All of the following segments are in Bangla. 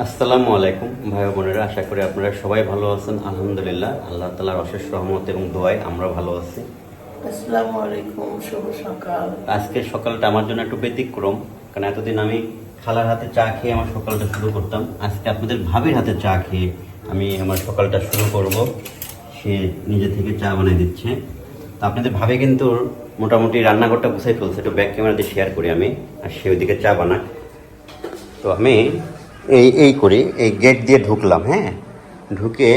আসসালামু আলাইকুম ভাই বোনেরা আশা করি আপনারা সবাই ভালো আছেন। আলহামদুলিল্লাহ আল্লাহ তালার অশেষ রহমত এবং দোয়ায় আমরা ভালো আছি। আসসালামু আলাইকুম শুভ সকাল। আজকে সকালটা আমার জন্য একটু ব্যতিক্রম কারণ এতদিন আমি খালার হাতে চা খেয়ে আমার সকালটা শুরু করতাম। আজকে আপনাদের ভাবির হাতে চা খেয়ে আমি আমার সকালটা শুরু করব। সে নিজে থেকে চা বানিয়ে দিচ্ছে। তো আপনাদের ভাবে কিন্তু মোটামুটি রান্নাঘরটা গুছাই ফেলছে একটু ব্যাক ক্যামেরা দিয়ে শেয়ার করি আমি আর সে ওইদিকে চা বানাক। তো আমি এই এই করি, এই গেট দিয়ে ঢুকলাম হ্যাঁ? ঢুকে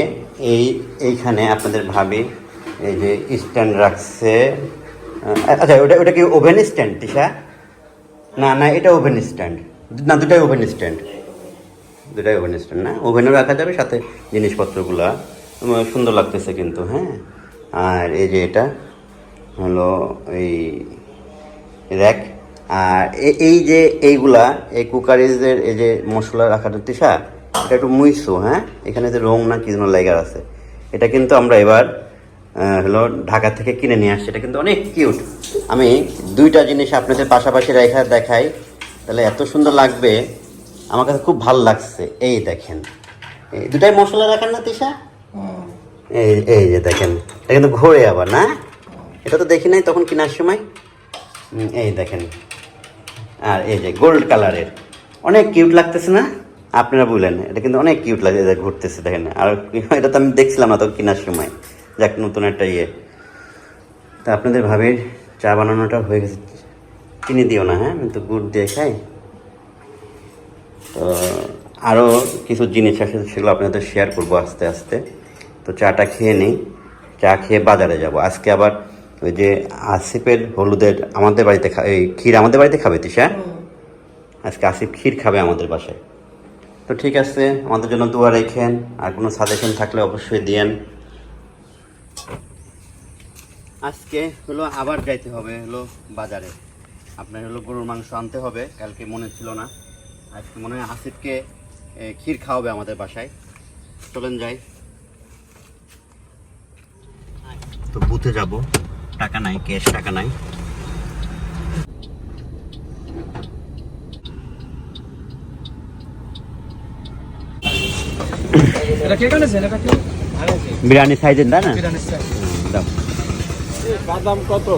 এই, এইখানে আপনাদের ভাবি, এই যে স্ট্যান্ড রাখছে আচ্ছা ওটা ওটা কি ওভেন স্ট্যান্ড তিশা? না না, এটা ওভেন স্ট্যান্ড না, দুটাই ওভেন স্ট্যান্ড দুটাই ওভেন স্ট্যান্ড না? ওভেনও রাখা যাবে, সাথে জিনিসপত্রগুলো। সুন্দর লাগতেছে কিন্তু হ্যাঁ? আর এই যে এটা হলো এই র্যাক আর এই যে এইগুলা এই কুকারিজের এই যে মশলা রাখার তিসা এটা একটু মুইসো হ্যাঁ? এখানে যে রং না কি যেন লেগার আছে। এটা কিন্তু আমরা এবার হলো ঢাকা থেকে কিনে নিয়ে আসছি। এটা কিন্তু অনেক কিউট। আমি দুইটা জিনিস আপনাদের পাশাপাশি রেখা দেখাই। তাহলে এত সুন্দর লাগবে। আমার কাছে খুব ভালো লাগছে। এই দেখেন। এই দুটাই মশলা রাখার না তিসা এই এই যে দেখেন। এটা কিন্তু ঘোরে আবার না? এটা তো দেখি নাই তখন কেনার সময়? এই দেখেন। আর এই যে গোল্ড কালারের অনেক কিউট লাগতেছে না? আপনারা বললেন এটা কিন্তু অনেক কিউট লাগে যে ঘুরতেছে, দেখেন। আর এটা তো আমি দেখছিলাম না তো কেনার সময়। যাক, নতুন একটা ইয়ে। তা আপনাদের ভাবির চা বানানোটা হয়ে গেছে। চিনি দিও না হ্যাঁ? আমি তো গুড় দিয়ে খাই। তো আরও কিছু জিনিস আছে, সেগুলো আপনাদের শেয়ার করব আস্তে আস্তে। তো চাটা খেয়ে নিই। চা খেয়ে বাজারে যাব। আজকে আবার ওই যে আসিফের হলুদের আমাদের বাড়িতে খা এই ক্ষীর আমাদের বাড়িতে খাবে তিশা। আজকে আসিফ ক্ষীর খাবে আমাদের বাসায়। তো ঠিক আছে আমাদের জন্য দোয়া রেখেন আর কোনো সাজেশন থাকলে অবশ্যই দিয়েন। আজকে হলো আবার যাইতে হবে হলো বাজারে। আপনার হলো গরুর মাংস আনতে হবে কালকে মনে ছিল না। আজকে মনে হয় আসিফকে ক্ষীর খাওয়াবে আমাদের বাসায়। চলেন যাই। তো বুথে যাব। টাকা নাই ক্যাশ টাকা নাই। বিরিয়ানি সাইজের তাই না? বাদাম কত?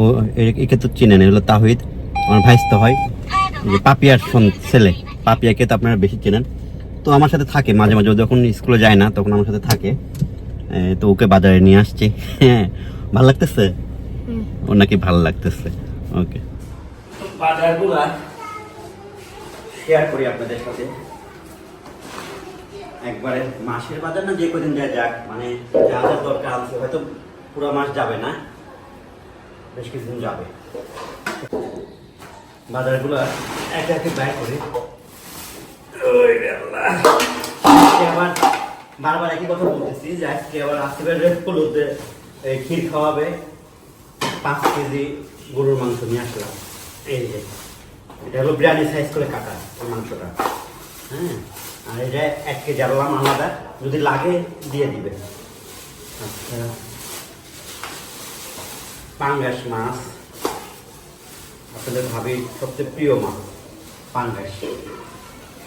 ও একে তো চিনেন হলো তাহিদ। আমার ভাইস তো হয় যে পাপিয়ার সন- ছেলে। পাপিয়াকে তো আপনারা বেশি চেনেন। তো আমার সাথে থাকে মাঝে মাঝে ও যখন স্কুলে যায় না তখন আমার সাথে থাকে। তো ওকে বাজারে নিয়ে আসছে। হ্যাঁ ভালো লাগতেছে? ওর নাকি ভালো লাগতেছে। ওকে। বাজারগুলা শেয়ার করি আপনাদের সাথে। একবারে মাসের বাজার না যে কদিন যা যাক মানে যা যা দরকার আছে হয়তো পুরো মাস যাবে না বেশ কিছুদিন যাবে। বাজারগুলো একে একে ব্যয় করি। আবার বারবার একই কথা বলতেছি যে আজকে আবার আসিফের রেট হলুদে এই ক্ষীর খাওয়াবে। পাঁচ কেজি গরুর মাংস নিয়ে আসলাম। এই যে, এটা হলো বিরিয়ানি সাইজ করে কাটা ওই মাংসটা। হ্যাঁ আর এটা এক কেজি আনলাম আলাদা। যদি লাগে, দিয়ে দিবে। আচ্ছা। পাঙ্গাস মাছ। আপনাদের ভাবি সবচেয়ে প্রিয় মাছ পাঙ্গাস।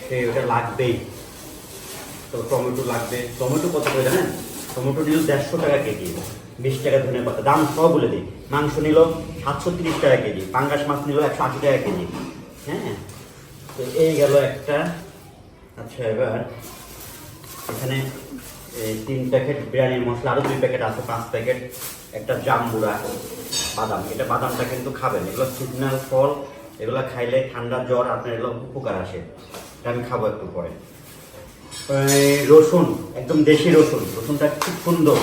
সে ওটা লাগবেই। তো টমেটো লাগবে। টমেটো কত করে জানেন? টমেটো নিল দেড়শো টাকা কেজি। বিশ টাকা ধনে পাতা। দাম সব বলে দিই। মাংস নিল সাতশো তিরিশ টাকা কেজি। পাঙ্গাস মাছ নিল একশো আশি টাকা কেজি। হ্যাঁ? তো এই গেল একটা। আচ্ছা এবার এখানে তিন প্যাকেট বিরিয়ানির মশলা। আরও দুই প্যাকেট আছে, পাঁচ প্যাকেট। একটা জাম্বুরা বাদাম। এটা বাদামটা কিন্তু খাবেন। এগুলো সিজনাল ফল, এগুলো খাইলে ঠান্ডা জ্বর, আপনার এগুলো উপকার আসে। এটা আমি খাব একটু পরে। রসুন, একদম দেশি রসুন। রসুনটা খুব সুন্দর।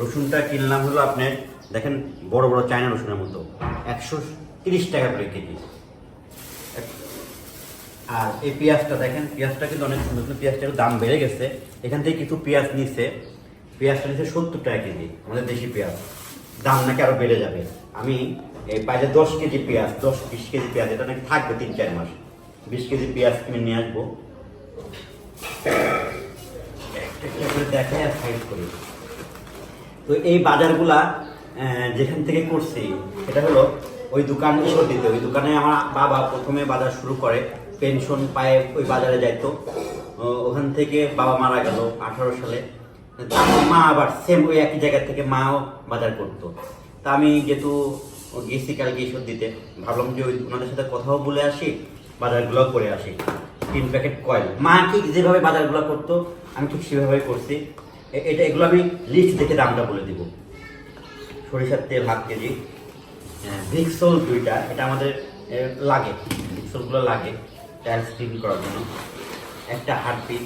রসুনটা কিনলাম হলো আপনার, দেখেন বড় বড় চায়না রসুনের মতো। একশো তিরিশ টাকা করে কেজি। আর এই পেঁয়াজটা দেখেন, পেঁয়াজটা কিন্তু অনেক সুন্দর। পেঁয়াজটা দাম বেড়ে গেছে। এখান থেকে কিছু পেঁয়াজ নিচ্ছে পেঁয়াজটা নিচ্ছে সত্তর টাকা কেজি, আমাদের দেশি পেঁয়াজ। দাম নাকি আরও বেড়ে যাবে। আমি এই বাইরে দশ কেজি পেঁয়াজ, দশ বিশ কেজি পেঁয়াজ, এটা নাকি থাকবে তিন চার মাস। বিশ কেজি পেঁয়াজ কিনে নিয়ে আসব। দেখাই আর সাইড করি। তো এই বাজারগুলা যেখান থেকে করছি, সেটা হলো ওই দোকান দিতে। ওই দোকানে আমার বাবা প্রথমে বাজার শুরু করে পেনশন পায়ে ওই বাজারে যাইতো। ওখান থেকে বাবা মারা গেল আঠারো সালে। মা আবার সেম ওই একই জায়গা থেকে মাও বাজার করতো। তা আমি যেহেতু গেছি কালকে ঈশ্বর দিতে, ভাবলাম যে ওই ওনাদের সাথে কথাও বলে আসি বাজারগুলো করে আসি। তিন প্যাকেট কয়েল। মা ঠিক যেভাবে বাজারগুলো করতো, আমি ঠিক সেভাবে করছি। এটা, এগুলো আমি লিস্ট দেখে দামটা বলে দিব। সরিষার তেল হাফ কেজি। ভিক্সল দুইটা, এটা আমাদের লাগে। ভিক্সলগুলো লাগে টাইলস ক্লিন করার জন্য। একটা হারপিক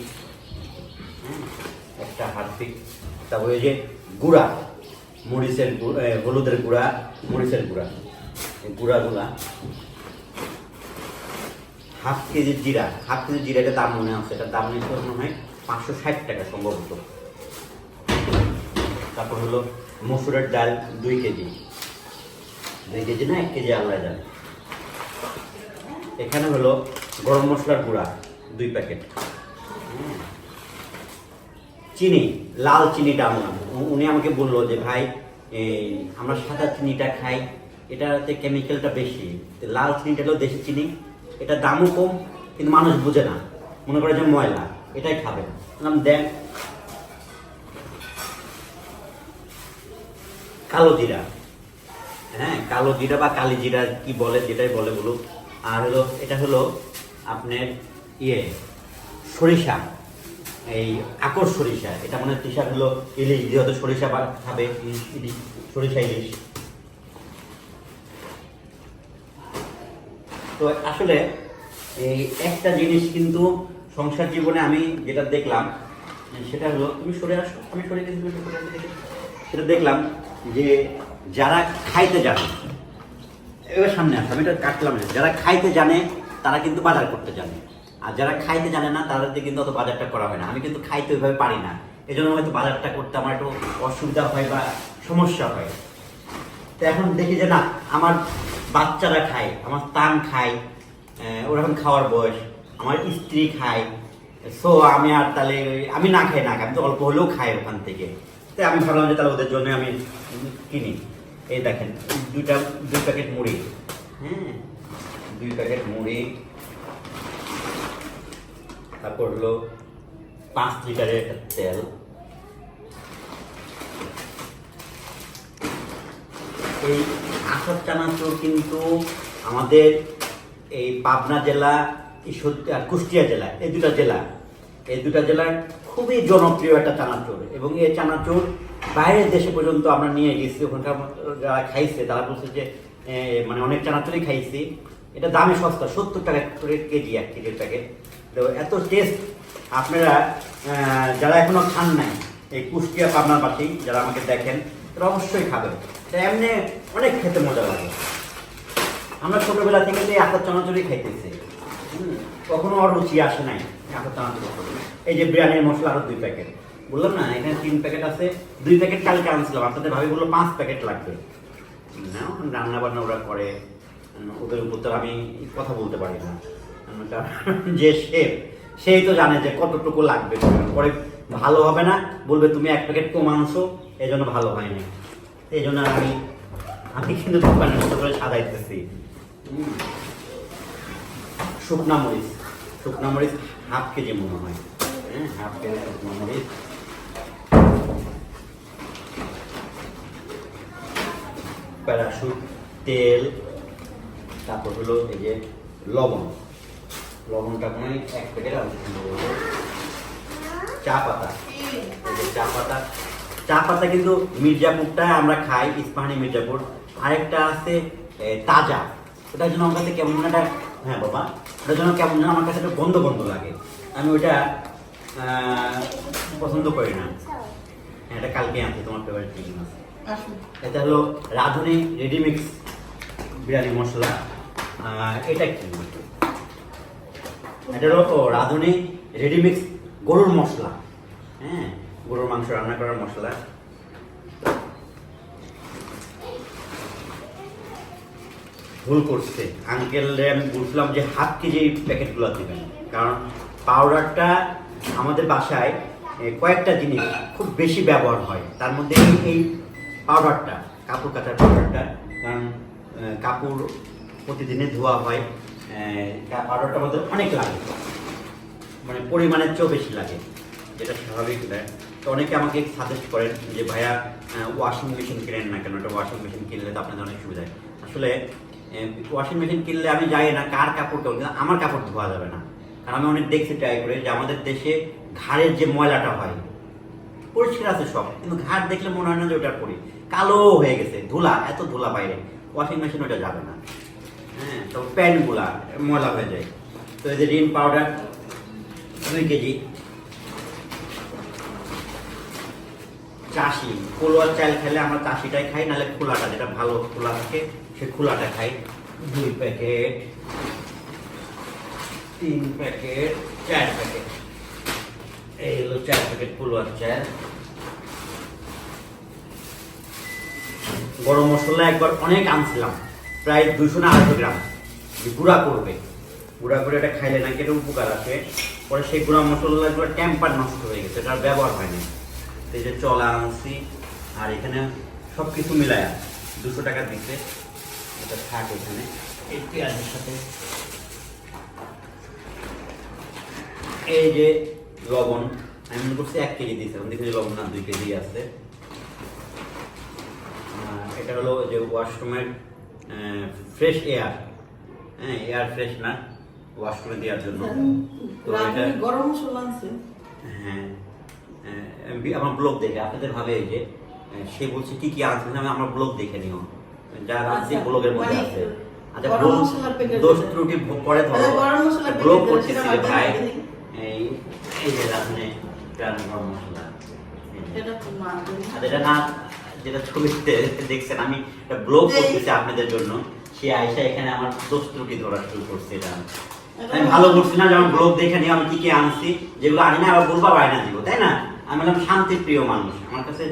একটা হারপিক তারপরে ওই যে গুঁড়া, মরিচের হলুদের গুঁড়া, মরিচের গুঁড়া গুঁড়াগুলা, হাফ কেজি জিরা, হাফ কেজি জিরাটা দাম মনে আছে এটার দাম নিতে মনে হয় পাঁচশো ষাট টাকা সম্ভবত। তারপর হলো মসুরের ডাল দুই কেজি। দুই কেজি না, এক কেজি আল্লাহ ডাল এখানে হলো গরম মশলার গুঁড়া দুই প্যাকেট। চিনি, লাল চিনিটা উ- উনি আমাকে বলল যে, ভাই, এই, আমরা সাদা চিনিটা খাই, এটাতে কেমিক্যালটা বেশি। লাল চিনিটা হলো দেশি চিনি, এটা দামও কম, কিন্তু মানুষ বুঝে না। মনে করে যে ময়লা, এটাই খাবেন বললাম, দেন, কালো জিরা। হ্যাঁ কালো জিরা বা কালি জিরা কি বলে, যেটাই বলে বলুক। আর হলো, এটা হলো আপনার ইয়ে সরিষা। এই আকর সরিষা, এটা মানে তৃষা হলো ইলিশ, যেহেতু সরিষা খাবে সরিষা ইলিশ তো আসলে এই একটা জিনিস কিন্তু সংসার জীবনে আমি যেটা দেখলাম সেটা হলো, তুমি সরে আসো, আমি সরে গেছি। সেটা দেখলাম যে যারা খাইতে জানে, এবার সামনে আসো আমি এটা কাটলাম যারা খাইতে জানে, তারা কিন্তু বাজার করতে জানে আর যারা খাইতে জানে না, তাদেরকে কিন্তু অত বাজারটা করা হয় না। আমি কিন্তু খাইতে ওইভাবে পারি না। এই জন্য হয়তো বাজারটা করতে আমার একটু অসুবিধা হয় বা সমস্যা হয়। তো এখন দেখি যে, না, আমার বাচ্চারা খায়, আমার স্থান খায় ওরকম খাওয়ার বয়স, আমার স্ত্রী খায়। সো আমি আর তাহলে আমি না খাই না, আমি তো অল্প হলেও খাই ওখান থেকে। তাই আমি ভাবলাম যে তাহলে ওদের জন্য আমি কিনি। এই দেখেন, দুইটা, দুই প্যাকেট মুড়ি। হ্যাঁ দুই প্যাকেট মুড়ি তারপর হলো পাঁচ লিটারের একটা তেল। এই আসার চানাচুর কিন্তু আমাদের এই পাবনা জেলা আর কুষ্টিয়া জেলা, এই দুটা জেলা। এই দুটা জেলার খুবই জনপ্রিয় একটা চানাচুর এবং এই চানাচুর বাইরের দেশে পর্যন্ত আমরা নিয়ে গেছি। ওখানকার যারা খাইছে, তারা বলছে যে মানে অনেক চানাচুরই খাইছি। এটা দামে সস্তা, সত্তর টাকা করে কেজি এক কেজির প্যাকেট। তো এত টেস্ট আপনারা যারা এখনও খান নাই, এই কুষ্টিয়া পাবনার পাশেই যারা আমাকে দেখেন, তারা অবশ্যই খাবেন তা এমনি অনেক খেতে মজা লাগে। আমরা ছোটবেলা থেকে তো আচার চানাচুরি খাইতেছি কখনো আর রুচি আসে নাই আচার চানাচুর এই যে বিরিয়ানির মশলা আরও দুই প্যাকেট। বললাম না, এখানে তিন প্যাকেট আছে, দুই প্যাকেট কালকে আনছিলাম, আপনাদের ভাবি বলল পাঁচ প্যাকেট লাগবে। না রান্না বান্না ওরা করে ওদের উপর তো আমি কথা বলতে পারি না। যে শেফ সেই তো জানে যে কতটুকু লাগবে। পরে ভালো হবে না, বলবে তুমি এক প্যাকেট কম আনছো, এই জন্য ভালো হয়নি। এই জন্য আমি আমি কিন্তু দোকানের মতো করে সাজাইতেছি। শুকনা মরিচ শুকনা মরিচ হাফ কেজি মনে হয়। হ্যাঁ হাফ কেজি শুকনা মরিচ। প্যারাশুট তেল, তারপর হলো এই যে লবণ। লবণটা মনে হয় এক প্যাকেট আর চা পাতা। চা পাতা। চা পাতা কিন্তু মির্জাপুরটা আমরা খাই ইস্পাহানি মির্জাপুর। আরেকটা আছে তাজা। ওটার জন্য আমার কাছে কেমন একটা হ্যাঁ বাবা ওটার জন্য কেমন যেন আমার কাছে একটা গন্ধ গন্ধ লাগে। আমি ওইটা পছন্দ করি না। হ্যাঁ এটা কালকে আনছি তোমার ফেভারিট চিকেন আছে এটা হলো রাঁধুনি রেডিমিক্স বিরিয়ানি মশলা। এটা কি? এটা হলো রাঁধুনি রেডিমিক্স গরুর মশলা। হ্যাঁ গরুর মাংস রান্না করার মশলা। ভুল করছে। আঙ্কেল আমি বলছিলাম যে হাফ কেজি প্যাকেটগুলো দিবেন। কারণ পাউডারটা আমাদের বাসায় কয়েকটা জিনিস খুব বেশি ব্যবহার হয়। তার মধ্যে এই- পাউডারটা কাপড় কাচার পাউডারটা কারণ কাপড় প্রতিদিনে ধোয়া হয়। আহ, পাউডারটার মধ্যে অনেক লাগে। মানে পরিমাণের চেয়েও বেশি লাগে। যেটা স্বাভাবিক নয়। তো অনেকে আমাকে সাজেস্ট করেন যে ভাইয়া ওয়াশিং মেশিন কিনেন না কেন? একটা ওয়াশিং মেশিন কিনলে তো আপনাদের অনেক সুবিধা আসলে ওয়াশিং মেশিন কিনলে আমি জানি না কার কাপড় কিন্তু আমার কাপড় ধোয়া যাবে না। কারণ আমি অনেক দেখছি ট্রাই করে যে আমাদের দেশে ঘাড়ের যে ময়লাটা হয় পরিষ্কার আছে সব কিন্তু ঘাট দেখলে মনে হয় না যে ওটা পরি। কালো হয়ে গেছে ধুলা এত ধুলা বাইরে। ওয়াশিং মেশিন ওটা যাবে না। হ্যাঁ তো প্যান্টগুলা ময়লা হয়ে যায়। তো এই যে রিন পাউডার, দুই কেজি। চাষি খোলোয়ার চাল খেলে আমরা চাষিটাই খাই, নাহলে খোলাটা যেটা ভালো খোলা থাকে, সে খোলাটা খাই। দুই প্যাকেট, তিন প্যাকেট, চার প্যাকেট। এই হলো চার প্যাকেট খোলোয়ার চাল। গরম মশলা একবার অনেক আনছিলাম। প্রায় দুশো না আড়াইশো গ্রাম। গুঁড়া করবে। গুঁড়া করে এটা খাইলে নাকি এটা উপকার আছে। পরে সেই গুঁড়া মশলাগুলো টেম্পার নষ্ট হয়ে গেছে এটা আর ব্যবহার হয়নি। এই যে চলা আনছি আর এখানে সব কিছু মিলায়া দুশো টাকা দিতে এটা থাক এখানে। এই পেঁয়াজের সাথে। এই যে লবণ আমি মনে করছি এক কেজি দিয়েছিলাম দেখি লবণ না দুই কেজি আছে। এটা হলো যে ওয়াশরুমের ফ্রেশ এয়ার হ্যাঁ এয়ার ফ্রেশ না ওয়াশরুমে দেওয়ার জন্য। তো এটা গরম মশলা হ্যাঁ আমার ব্লগ দেখে আপনাদের ভাবে এই যে সে বলছে কি কি আনছে? আমি আমার ব্লগ দেখে নিও। যা আনছি আচ্ছা, ব্লগের মধ্যে মানে আছে। আচ্ছা দোষ ত্রুটি পরে ধরো। হ্যাঁ, ব্লগ করতেছি ভাই। এই এই যে গরম মশলা। আর এটা না যেটা ছবিতে দেখছেন আমি একটা ব্লগ করতেছি আপনাদের জন্য। সে আয়সা এখানে আমার দোষ ত্রুটি ধরা শুরু করছে এটা আমি। ভালো করছি না যেমন ব্লগ দেখে নিয়ে আমি কি কি আনছি যেগুলো আনি না আবার বলব বাইনা দিব তাই না? আমি হলাম শান্তি প্রিয় মানুষ। আমার কাছে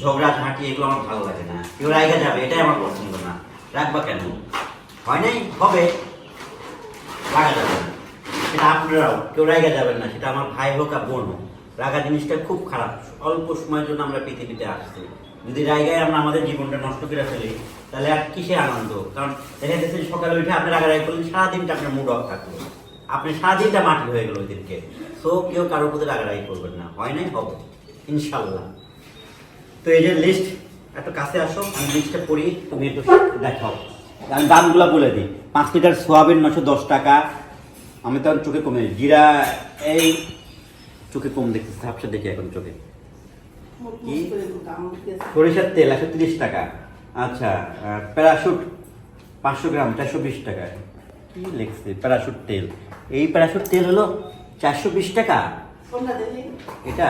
ঝগড়া ঝাঁটি এগুলো আমার ভালো লাগে না। কেউ রাইগা যাবে এটাই আমার পছন্দ না। রাখবা কেন? হয় নাই? হবে। রাগা যাবে না। সেটা আপনারাও কেউ রাগা যাবেন না সেটা আমার ভাই হোক আর বোন হোক। রাগা জিনিসটা খুব খারাপ। অল্প সময়ের জন্য আমরা পৃথিবীতে আসছি। যদি রায়গায় আমরা আমাদের জীবনটা নষ্ট করে ফেলি, তাহলে আর কিসে আনন্দ? কারণ দেখা যাচ্ছে সকালে উঠে আপনি রাগারাগি করলেন সারাদিনটা আপনার মুড অফ থাকল। আপনি সারাদিনটা মাটি হয়ে গেল ওই দিনকে সো কেউ কারোর প্রতি রাগারাগি করবেন না। হয় নাই? হবে। ইনশাল্লাহ। তো এই যে লিস্ট একটু কাছে আসো। আমি লিস্টটা পড়ি, তুমি একটু দেখাও। আমি দামগুলো বলে দিই। পাঁচ লিটার সোয়াবিন নশো দশ টাকা। আমি তখন চোখে কমে জিরা এই চোখে কম দেখতেছি, ঝাপসা দেখি এখন চোখে। কি? সরিষার তেল একশো তিরিশ টাকা। আচ্ছা প্যারাশুট পাঁচশো গ্রাম চারশো বিশ টাকা। কি লিখছে? প্যারাশুট তেল। এই প্যারাশুট তেল হলো চারশো বিশ টাকা। এটা।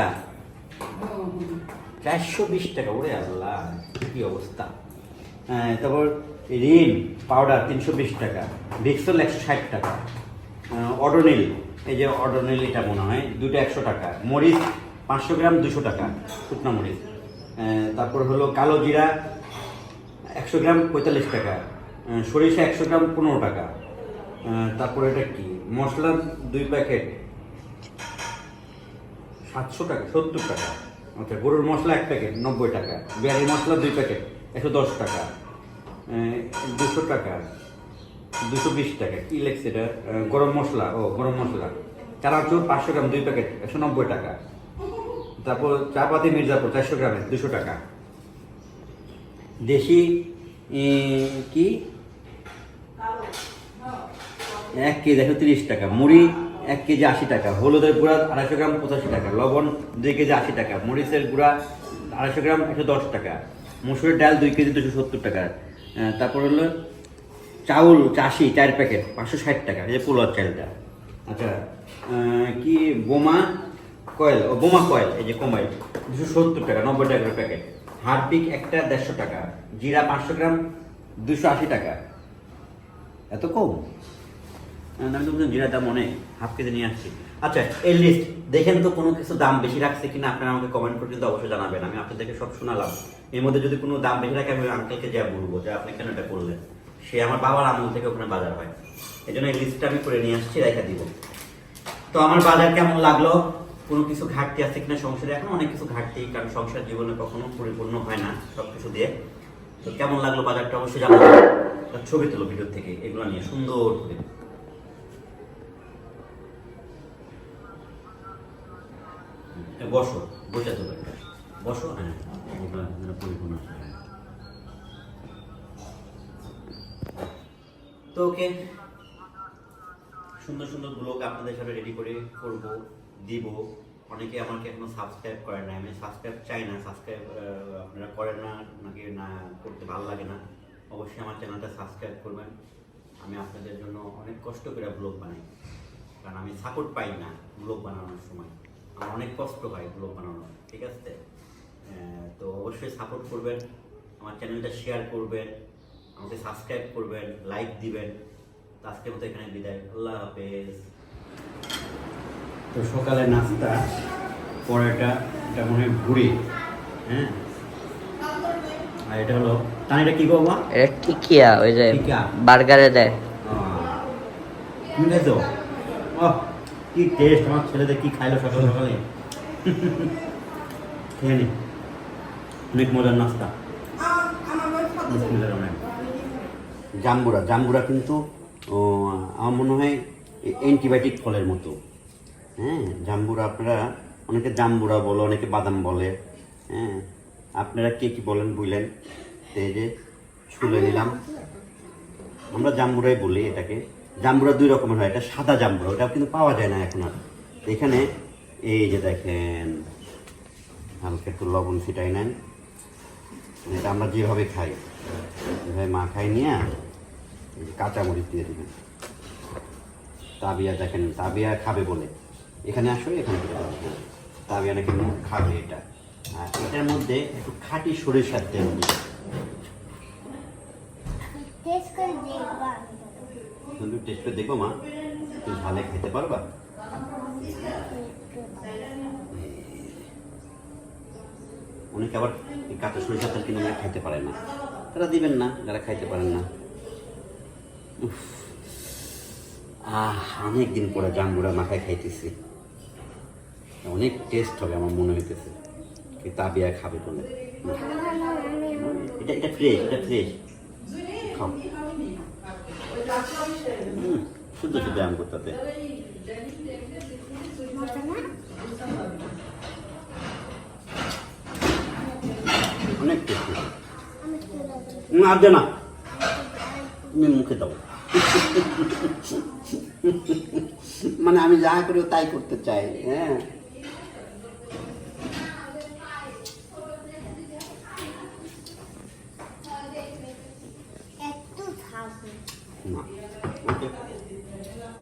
চারশো বিশ টাকা ওরে আল্লাহ কি অবস্থা? হ্যাঁ, তারপর রিন পাউডার তিনশো বিশ টাকা। ভিক্সল একশো ষাট টাকা। অডোনিল এই যে অডোনিল এটা মনে হয় দুটো একশো টাকা। মরিচ পাঁচশো গ্রাম দুশো টাকা শুকনো মরিচ তারপর হলো কালো জিরা, একশো গ্রাম পঁয়তাল্লিশ টাকা সরিষা একশো গ্রাম পনেরো টাকা। তারপর এটা কি? মশলা দুই প্যাকেট, সাতশো টাকা, সত্তর টাকা। আচ্ছা গরুর মশলা এক প্যাকেট, নব্বই টাকা। বিহারি মশলা দুই প্যাকেট, একশো দশ টাকা। দুশো টাকা, দুশো বিশ টাকা। কি লেখছে এটা? গরম মশলা, ও, গরম মশলা। চানাচুর পাঁচশো গ্রাম, দুই প্যাকেট, একশো নব্বই টাকা। তারপর চাপাতি মির্জাপুর চারশো গ্রামে, দুশো টাকা। দেশি কি? এক কেজি, একশো তিরিশ টাকা। মুড়ি এক কেজি আশি টাকা। হলুদের গুঁড়া আড়াইশো গ্রাম পঁচাশি টাকা। লবণ দুই কেজি আশি টাকা। মরিচের গুঁড়া আড়াইশো গ্রাম একশো দশ টাকা। মুসুরের ডাল দুই কেজি দুশো সত্তর টাকা। তারপর হলো চাউল চাষি চার প্যাকেট, পাঁচশো ষাট টাকা। এই পোলার চালটা। আচ্ছা কি বোমা কয়েল ও বোমা কয়েল এই যে কমাইল দুশো সত্তর টাকা নব্বই টাকার প্যাকেট হারপিক একটা দেড়শো টাকা জিরা পাঁচশো গ্রাম দুশো আশি টাকা। এত কম? আহ, আমি তো জিরার দাম অনেক হাফ কেজি নিয়ে আসছি। আচ্ছা এই লিস্ট দেখেন তো কোনো কিছু দাম বেশি রাখছে কিনা আপনারা আমাকে কমেন্ট করে কিন্তু অবশ্যই জানাবেন আমি আপনাদেরকে সব শোনালাম। এর মধ্যে যদি কোনো দাম বেশি রাখে আমি আঙ্কেলকে যা বলব যে আপনি কেন এটা করলেন? সে আমার বাবার আমল থেকে ওখানে বাজার হয়। এই জন্য এই লিস্টটা আমি করে নিয়ে আসছি রেখে দিব। তো আমার বাজার কেমন লাগল? কোনো কিছু ঘাটতি আছে কিনা সংসারে? এখন অনেক কিছু ঘাটতি, কারণ সংসার জীবনে কখনো পরিপূর্ণ হয় না সব কিছু দিয়ে। তো কেমন লাগল বাজারটা অবশ্যই জানাব ছবি তুলো ভিডিও থেকে, এগুলো নিয়ে সুন্দর বসো, বসে তো বসো? হ্যাঁ। তো ওকে, সুন্দর সুন্দর ব্লগ আপনাদের সাথে রেডি করে করব। দিব। অনেকে আমাকে এখনও সাবস্ক্রাইব করে না আমি সাবস্ক্রাইব চাই না। সাবস্ক্রাইব আপনারা করেন না, নাকি না করতে ভালো লাগে না, অবশ্যই আমার চ্যানেলটা সাবস্ক্রাইব করবেন। আমি আপনাদের জন্য অনেক কষ্ট করে ব্লগ বানাই। কারণ আমি সাপোর্ট পাই না ব্লগ বানানোর সময়। আমার অনেক কষ্ট হয় ব্লগ বানানোর ঠিক আছে? তো অবশ্যই সাপোর্ট করবেন, আমার চ্যানেলটা শেয়ার করবেন, আমাকে সাবস্ক্রাইব করবেন লাইক দিবেন। আজকের মতো এখানে বিদায়। আল্লাহ হাফেজ। তো সকালে নাস্তা পরোটা এটা মনে হয় ভুড়ি হ্যাঁ? আর এটা হলো তাহলে এটা কি মা? এটা টিকিয়া ওই যে। বার্গারে দেয়। খাইছো ও কি টেস্ট আমার ছেলেদের কি খাইলো সকালে সকালে? খেয়ে নি। অনেক মজার নাস্তা। জাম্বুরা জাম্বুরা কিন্তু আমার মনে হয় অ্যান্টিবায়োটিক ফলের মতো। হ্যাঁ জাম্বুরা আপনারা, অনেকে জাম্বুরা বলো, অনেকে বাদাম বলে হ্যাঁ। আপনারা কে কি বলেন বুঝলেন? এই যে ছুলে নিলাম। আমরা জাম্বুরাই বলি এটাকে। জাম্বুরা দুই রকমের হয়, এটা সাদা জাম্বুরা ওটা কিন্তু পাওয়া যায় না এখন আর। এখানে এই যে দেখেন, হালকা একটু লবণ ছিটাই নেন। এটা আমরা যেভাবে খাই, এভাবে মা খাই নিয়ে কাঁচামরিচ দিয়ে দিবেন। তাবিয়া দেখেন, তাবিয়া খাবে বলে। এখানে আসো এখানে থেকে দাও। তাবিয়া নাকি মুখ খাবে এটা। আর এটার মধ্যে একটু খাঁটি সরিষার তেল টেস্ট তুমি টেস্ট করে দেখো মা তুমি ঝালে খেতে পারবা? অনেকে আবার কাঁচা সরিষার তেল কিন্তু খাইতে পারে না। তারা দিবেন না যারা খাইতে পারেন না। উফ, আহ অনেক দিন পরে জাম্বুরা মাখায় খাইতেছি। অনেক টেস্ট হবে আমার মনে হইতেছে। কি তাবিয়া খাবে বলে। এটা এটা ফ্রেশ এটা ফ্রেশ খাও। শুদ্ধ শুদ্ধ আম করতে অনেক টেস্টি আর দে না। তুমি মুখে দাও। মানে আমি যা করি তাই করতে চাই হ্যাঁ। একটু থাকবে না ওকে